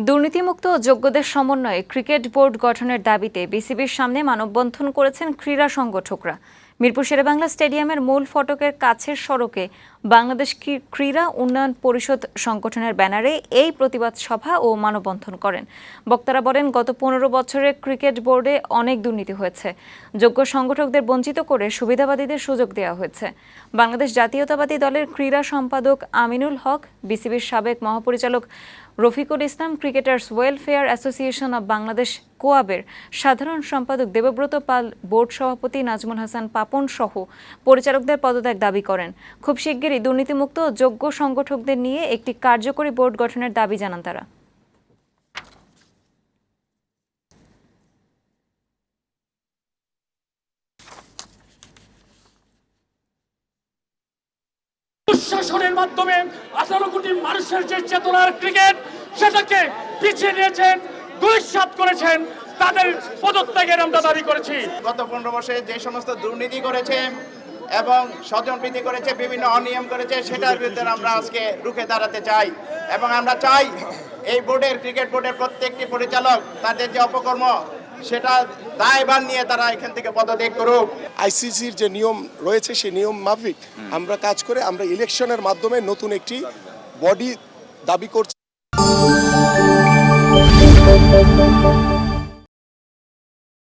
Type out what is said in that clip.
দুর্নীতিমুক্ত যোগ্যদের সমন্বয়ে cricket board গঠনের দাবিতে বিসিবির সামনে মানববন্ধন করেছেন ক্রীড়া সংগঠকরা। মিরপুর শেরেবাংলা স্টেডিয়ামের মূল ফটকের কাছের সড়কে বাংলাদেশ ক্রী- ক্রীড়া উন্নয়ন পরিষদ সংগঠনের ব্যানারে এই প্রতিবাদ সভা ও মানববন্ধন করেন। বক্তারা বলেন, গত পনেরো বছরে ক্রিকেট বোর্ডে অনেক দুর্নীতি হয়েছে। যোগ্য সংগঠকদের বঞ্চিত করে সুবিধাবাদীদের সুযোগ দেওয়া হয়েছে। বাংলাদেশ জাতীয়তাবাদী দলের ক্রীড়া সম্পাদক আমিনুল হক, বিসিবির সাবেক মহাপরিচালক Rafiqul Islam cricketers welfare association of Bangladesh কোয়াবের সাধারণ সম্পাদক দেবব্রত পাল, বোর্ড সভাপতি নাজমুল হাসান পাপন সহ পরিচালকদের পদত্যাগ দাবি করেন। খুব শিগগিরই দুর্নীতিমুক্ত যোগ্য সংগঠকদের নিয়ে একটি কার্যকরী বোর্ড গঠনের দাবি জানান তারা। দুঃশাসনের মাধ্যমে আঠারো কোটি মানুষের যে চেতনার ক্রিকেট, সেটাকে পিছিয়ে নিয়েছেন দুঃসাত করেছেন, তাদের পদত্যাগের আমরা দাবি করেছি। গত পনেরো বছরে যে সমস্ত দুর্নীতি করেছে এবং স্বজনপ্রীতি করেছে, বিভিন্ন অনিয়ম করেছে, সেটার বিরুদ্ধে আমরা আজকে রুখে দাঁড়াতে চাই। এবং আমরা চাই এই বোর্ডের, ক্রিকেট বোর্ডের প্রত্যেকটি পরিচালক, তাদের যে অপকর্ম সেটা দায়ভার নিয়ে তারা এখান থেকে পদত্যাগ করুক। আইসিসির যে নিয়ম রয়েছে সেই নিয়ম মাফিক। আমরা কাজ করে আমরা ইলেকশনের মাধ্যমে নতুন একটি বডি দাবি করছি।